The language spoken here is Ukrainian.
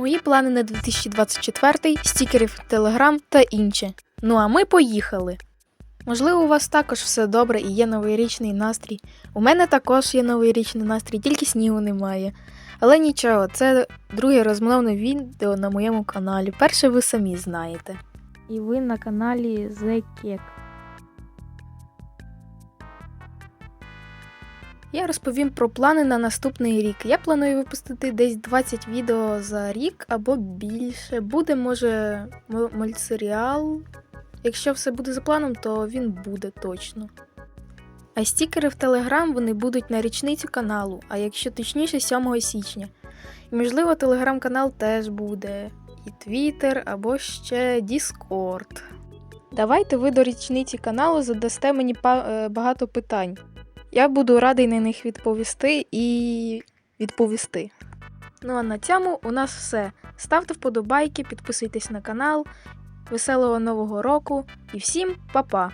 Мої плани на 2024, стікерів Telegram та інше. Ну а ми поїхали. Можливо, у вас також все добре і є новорічний настрій. У мене також є новорічний настрій, тільки снігу немає. Але нічого, це друге розмовне відео на моєму каналі. Перше ви самі знаєте. І ви на каналі The Cake. Я розповім про плани на наступний рік. Я планую випустити десь 20 відео за рік або більше. Буде, може, мультсеріал. Якщо все буде за планом, то він буде точно. А стікери в Телеграм вони будуть на річницю каналу, а якщо точніше, 7 січня. І можливо, телеграм-канал теж буде, і Твіттер або ще Діскорд. Давайте ви до річниці каналу задасте мені е, багато питань. Я буду радий на них відповісти і відповісти. Ну а на цьому у нас все. Ставте вподобайки, підписуйтесь на канал. Веселого нового року і всім па-па!